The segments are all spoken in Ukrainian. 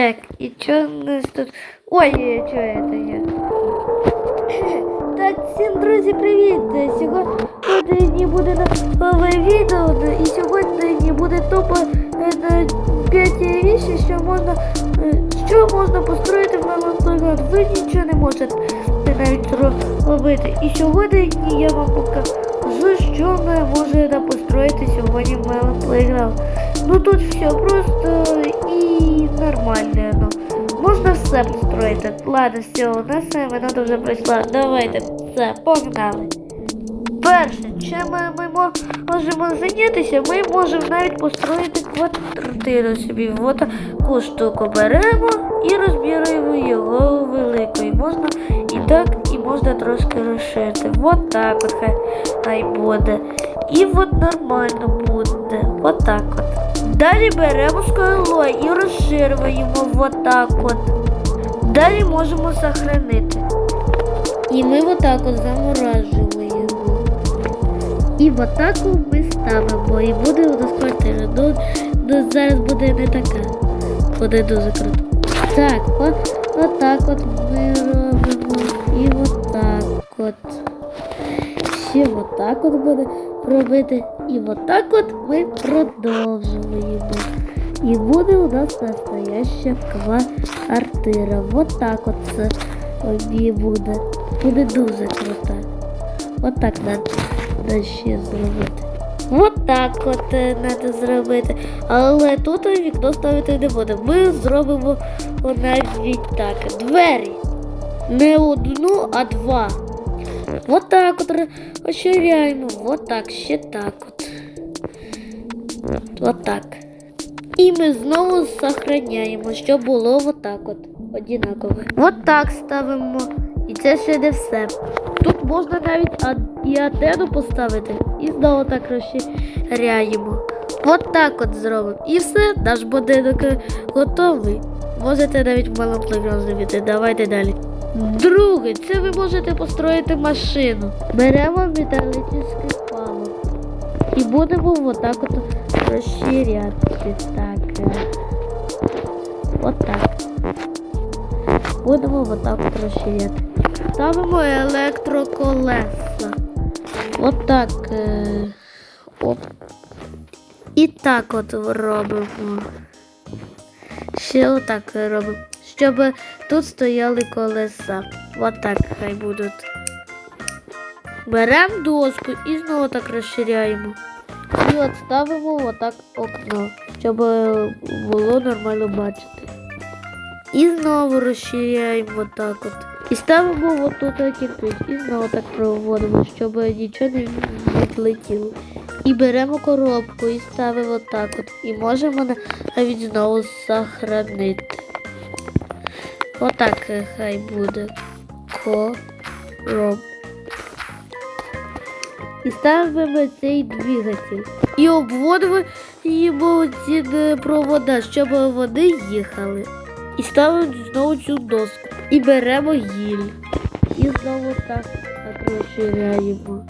Так, і що у нас тут? Ой, що це я? Так, всім друзі, привіт! Сьогодні буде нове відео, і сьогодні буде топ 5 рішень, що можна, е, що можна построїти в Меланплеграунд. Ви нічого не можете навіть робити. І сьогодні я вам покажу, що ми можемо построїти сьогодні в Меланплеграунд. Ну тут все просто. Можна все построїти. Ладно, все, у нас минута вже пройшла. Давайте, все, погнали. Перше, чим ми, ми можемо зайнятися, ми можемо навіть построїти квартиру собі. От таку штуку беремо і розбираємо його великою. Можна і так, і можна трошки розширити. От так от хай, хай буде. І от нормально буде. От так от. Далі беремо скойло і розширюємо от так от. Далі можемо сохранити. І ми отак от заморажуємо. І отак от ми ставимо. І буде у нас квартира. Ну, ну, зараз буде не така. Буде дуже круто. Так, от, отак от ми робимо. І отак от. Ще отак от буде робити. І отак от ми продовжуємо. І буде у нас настояща квартира. Вот так от це тобі буде. Буде дуже круто. От так треба ще зробити. От так от треба зробити. Але тут вікно ставити не будемо. Ми зробимо навіть так. Двері. Не одну, а два. Вот так от розширяємо. Вот так, ще так от. Вот так. І ми знову сохраняємо, щоб було отак от. Одинаково. От так ставимо. І це ще не все. Тут можна навіть і антенну поставити. І знову так розширяємо. От так от зробимо. І все, наш будинок готовий. Можете навіть в малому зробити. Давайте далі. Друге, це ви можете построїти машину. Беремо металічний палок. І будемо отак от розширяти. Так. е. Отак. Будемо отак от розширяти. Ставимо електроколеса. Отак. е. Оп. І так от робимо. Ще отак робимо. Щоб тут стояли колеса. Отак хай будуть. Беремо доску і знову так розширяємо. І от ставимо отак окно, щоб було нормально бачити. І знову розширяємо отак от. І ставимо отут кирпич. І знову так проводимо, щоб нічого не відлетіло. І беремо коробку і ставимо так от. І можемо навіть знову сохранити. Отак е, хай буде. Короб. І ставимо цей двигатель. І обводимо ці е, провода, щоб вони їхали. І ставимо знову цю доску. І беремо гіль. І знову так, розширяємо.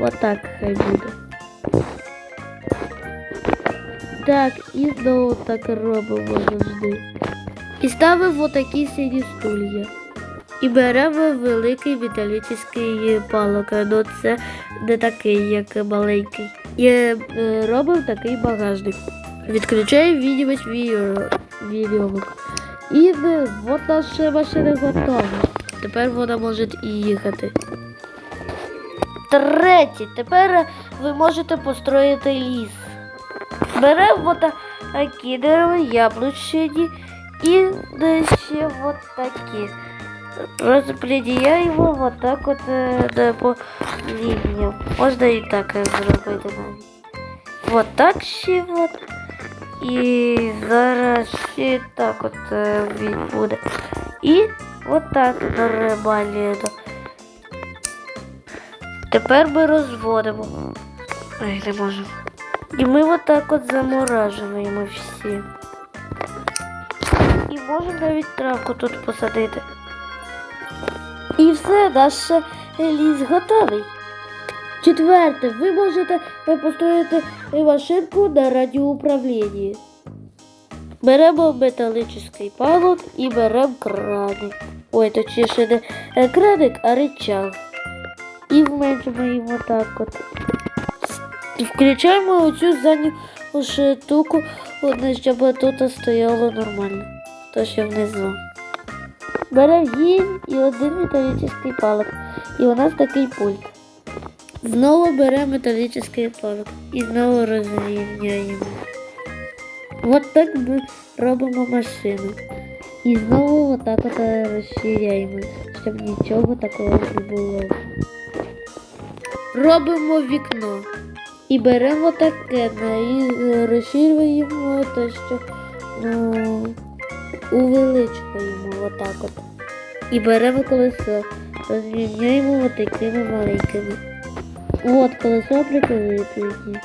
Отак хай буде. Так, і знову так робимо завжди. І ставимо отакі сині стулья. І беремо великий металічний палок. Ну це не такий, як маленький. І е, робимо такий багажник. Відключаємо відомість вірьовок. І е, от наша машина готова. Тепер вона може і їхати. Третє. Тепер ви можете построїти ліс. Беремо такі дерева, яблучні і е, ще от такі. Розподіляємо вот так от е, по лініям. Можна і так е, зробити навіть. Вот так ще от. І зараз ще так от е, він буде. І от так нормально. Тепер ми розводимо. Ой, не можемо. І ми от так от заморажуємо всі. І можемо навіть травку тут посадити. І все, наш ліс готовий. Четверте, ви можете построїти машинку на радіоуправлінні. Беремо металічний палок і беремо краник. Ой, точніше не е, краник, а рычаг. І вменшимо його так от. Включаємо оцю задню штуку, щоб тут стояло нормально. То що внизу. Беремо гіль і один металічний палок. І у нас такий пульт. Знову беремо металічний палок і знову розрівняємо. От так ми робимо машину. І знову отак от розширяємо, щоб нічого такого не було. Робимо вікно. І беремо таке ну, і розширюємо те, що ну, увеличуємо отак от. І беремо колесо, розрівняємо отакими маленькими. От колесо прикріплені.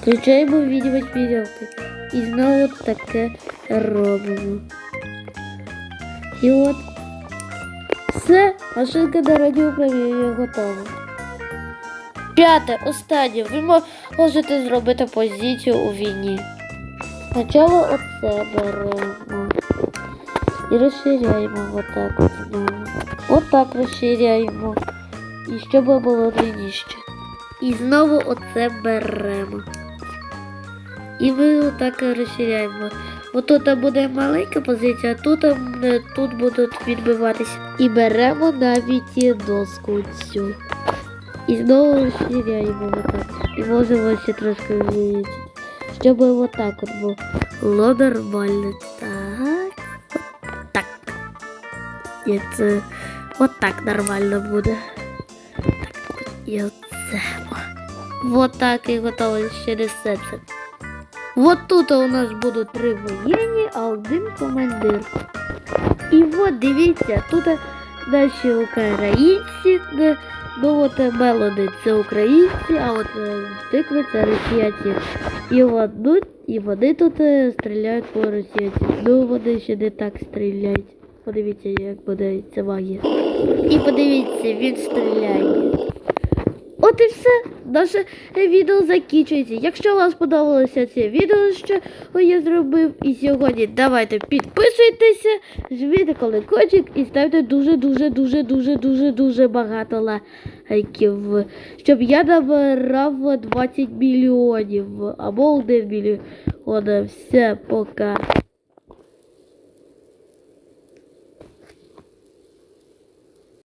Включаємо відділить вірьовки. І знову таке робимо. І от все, машинка на радіоуправління готова. П'яте, останнє. Ви можете зробити позицію у війні. Спочатку оце беремо. І розширяємо отак от знову. Отак розширяємо. І щоб було длинніше. І знову оце беремо. І ми отак розширяємо. Бо тут буде маленька позиція, а тут, тут будуть відбиватися. І беремо навіть доску цю. І знову розширяємо отак. І можемо ще трошки увеличити. Щоб отак от було нормально. Так. І це отак нормально буде. Так. І оце. Вот так і готово не це. Вот тут у нас будуть три воєнні, а один командир. І от дивіться, тут наші українці, ну от мелоди це українці, а от е, тикви це росіянці. І от ну, і вони тут е, стріляють по росіянці. Ну вони ще не так стріляють. Подивіться, як буде ця. І подивіться, він стріляє. От і все. Наше відео закінчується. Якщо вам сподобалося це відео, що я зробив і сьогодні, давайте підписуйтеся, жміть колокольчик і ставте дуже дуже дуже дуже дуже дуже багато лайків, щоб я набирав 20 мільйонів або 1 мільйон. Все, пока.